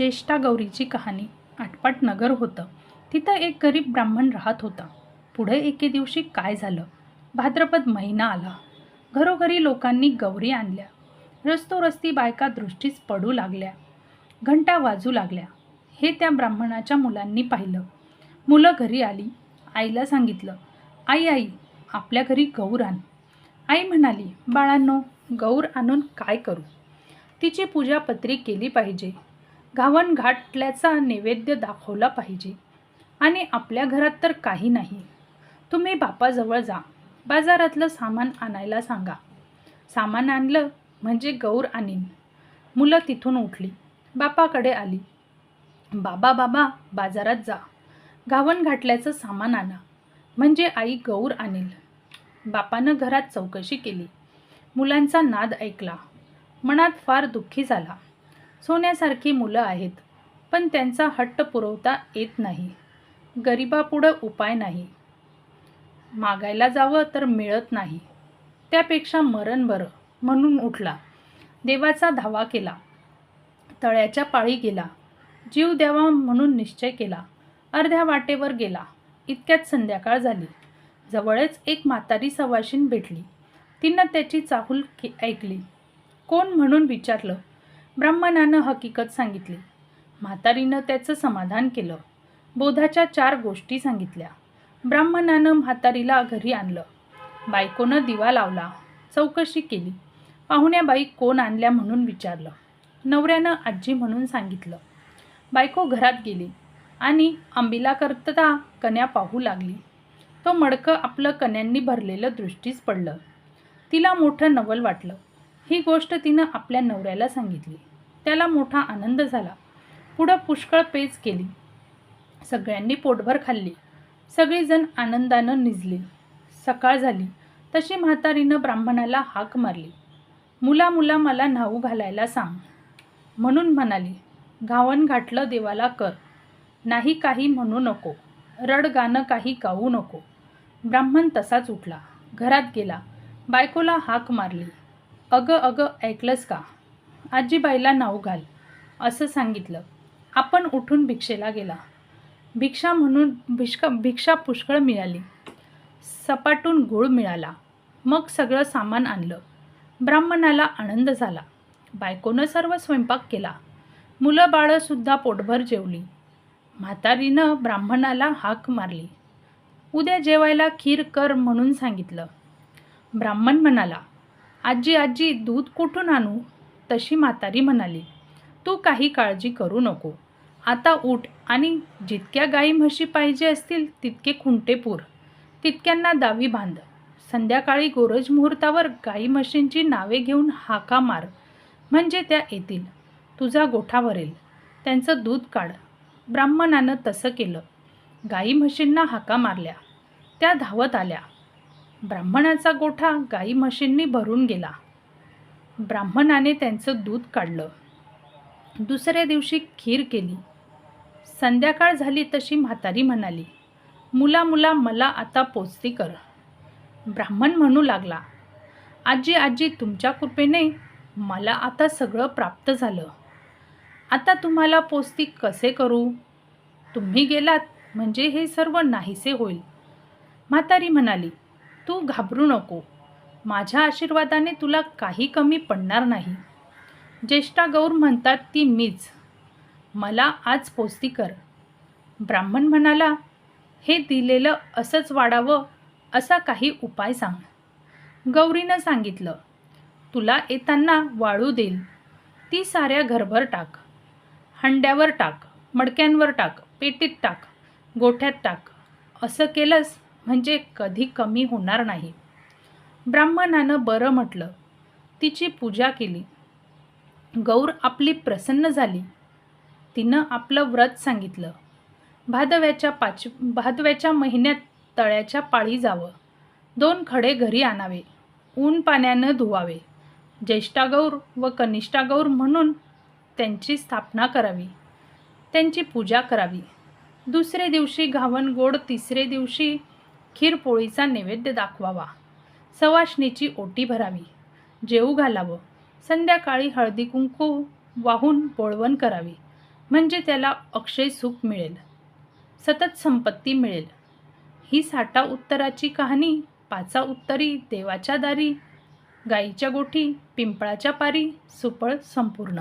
ज्येष्ठा गौरीची कहाणी आटपाट नगर होतं. तिथं एक गरीब ब्राह्मण राहत होता. पुढे एके दिवशी काय झालं? भाद्रपद महिना आला. घरोघरी लोकांनी गौरी आणल्या. रस्तोरस्ती बायका दृष्टीस पडू लागल्या. घंटा वाजू लागल्या. हे त्या ब्राह्मणाच्या मुलांनी पाहिलं. मुलं घरी आली. आईला सांगितलं आई आई आपल्या घरी गौर आण. आई म्हणाली बाळांनो गौर आणून काय करू? तिची पूजापत्री केली पाहिजे. घावन घाटल्याचा नैवेद्य दाखवला पाहिजे. आणि आपल्या घरात तर काही नाही. तुम्ही बापाजवळ जा. बाजारातलं सामान आणायला सांगा. सामान आणलं म्हणजे गौर आणीन. मुलं तिथून उठली. बापाकडे आली. बाबा बाबा बाजारात जा. घावन घाटल्याचं सामान आणा. म्हणजे आई गौर आणील. बापानं घरात चौकशी केली. मुलांचा नाद ऐकला. मनात फार दुःखी झाला. सोन्यासारखी मुलं आहेत पण त्यांचा हट्ट पुरवता येत नाही. गरिबापुढं उपाय नाही. मागायला जावं तर मिळत नाही. त्यापेक्षा मरण बरं म्हणून उठला. देवाचा धावा केला. तळ्याच्या पाळी गेला. जीव द्यावा म्हणून निश्चय केला. अर्ध्या वाटेवर गेला. इतक्यात संध्याकाळ झाली. जवळच एक म्हातारी सवाशीन भेटली. तिनं त्याची चाहूल ऐकली. कोण म्हणून विचारलं? ब्राह्मणानं हकीकत सांगितली. म्हातारीनं त्याचं समाधान केलं. बोधाच्या चार गोष्टी सांगितल्या. ब्राह्मणानं म्हातारीला घरी आणलं. बायकोनं दिवा लावला. चौकशी केली. पाहुण्याबाई कोण आणल्या म्हणून विचारलं. नवऱ्यानं आजी म्हणून सांगितलं. बायको घरात गेली आणि आंबीला करता कन्या पाहू लागली. तो मडकं आपलं कन्यांनी भरलेलं दृष्टीस पडलं. तिला मोठं नवल वाटलं. ही गोष्ट तिनं आपल्या नवऱ्याला सांगितली. त्याला मोठा आनंद झाला. पुढं पुष्कळ पेच केली. सगळ्यांनी पोटभर खाल्ली. सगळीजण आनंदानं निजली. सकाळ झाली. तशी म्हातारीनं ब्राह्मणाला हाक मारली. मुला मुला मला न्हाऊ घालायला सांग. म्हणून म्हणाली घावन घाटलं देवाला कर. नाही काही म्हणू नको. रड गाणं काही गाऊ नको. ब्राह्मण तसाच उठला. घरात गेला. बायकोला हाक मारली. अगं अगं ऐकलंस का? आजीबाईला नाव घाल असं सांगितलं. आपण उठून भिक्षेला गेला. भिक्षा म्हणून भिष्क भिक्षा पुष्कळ मिळाली. सपाटून गुळ मिळाला. मग सगळं सामान आणलं. ब्राह्मणाला आनंद झाला. बायकोनं सर्व स्वयंपाक केला. मुलं बाळंसुद्धा पोटभर जेवली. म्हातारीनं ब्राह्मणाला हाक मारली. उद्या जेवायला खीर कर म्हणून सांगितलं. ब्राह्मण म्हणाला आजी आजी दूध कुठून आणू? तशी म्हातारी म्हणाली तू काही काळजी करू नको. आता उठ आणि जितक्या गाई म्हशी पाहिजे असतील तितके खुंटे पूर. तितक्यांना दावी बांध. संध्याकाळी गोरज मुहूर्तावर गाई म्हशींची नावे घेऊन हाका मार. म्हणजे त्या येतील. तुझा गोठा भरेल. त्यांचं दूध काढ. ब्राह्मणानं तसं केलं. गाई म्हशींना हाका मारल्या. त्या धावत आल्या. ब्राह्मणाचा गोठा गाई म्हशींनी भरून गेला. ब्राह्मणाने त्यांचं दूध काढलं. दुसऱ्या दिवशी खीर केली. संध्याकाळ झाली तशी म्हातारी म्हणाली मुला मुला मला आता पोचती कर. ब्राह्मण म्हणू लागला आजी आजी तुमच्या कृपेने मला आता सगळं प्राप्त झालं. आता तुम्हाला पोचती कसे करू? तुम्ही गेलात म्हणजे हे सर्व नाहीसे होईल. म्हातारी म्हणाली तू घाबरू नको. माझ्या आशीर्वादाने तुला काही कमी पडणार नाही. ज्येष्ठा गौर म्हणतात ती मीच. मला आज पोस्ती कर. ब्राह्मण म्हणाला हे दिलेलं असंच वाढावं असा काही उपाय सांग. गौरीनं सांगितलं तुला येताना वाळू देईल. ती साऱ्या घरभर टाक. हंड्यावर टाक मडक्यांवर टाक पेटीत टाक गोठ्यात टाक. असं केलंस म्हणजे कधी कमी होणार नाही. ब्राह्मणानं बरं म्हटलं. तिची पूजा केली. गौर आपली प्रसन्न झाली. तिनं आपलं व्रत सांगितलं. भादव्याच्या पाच भादव्याच्या महिन्यात तळ्याच्या पाळी जावं. दोन खडे घरी आणावे. ऊन पाण्यानं धुवावे. ज्येष्ठागौर व कनिष्ठा गौर म्हणून त्यांची स्थापना करावी. त्यांची पूजा करावी. दुसरे दिवशी घावन गोड तिसरे दिवशी खीरपोळीचा नैवेद्य दाखवावा. सवाशणीची ओटी भरावी. जेऊ घालावं. संध्याकाळी हळदी कुंकू वाहून पोळवण करावी. म्हणजे त्याला अक्षय सुख मिळेल. सतत संपत्ती मिळेल. ही साठा उत्तराची कहाणी पाचा उत्तरी देवाच्या दारी गाईच्या गोठी पिंपळाच्या पारी सुपळ संपूर्ण.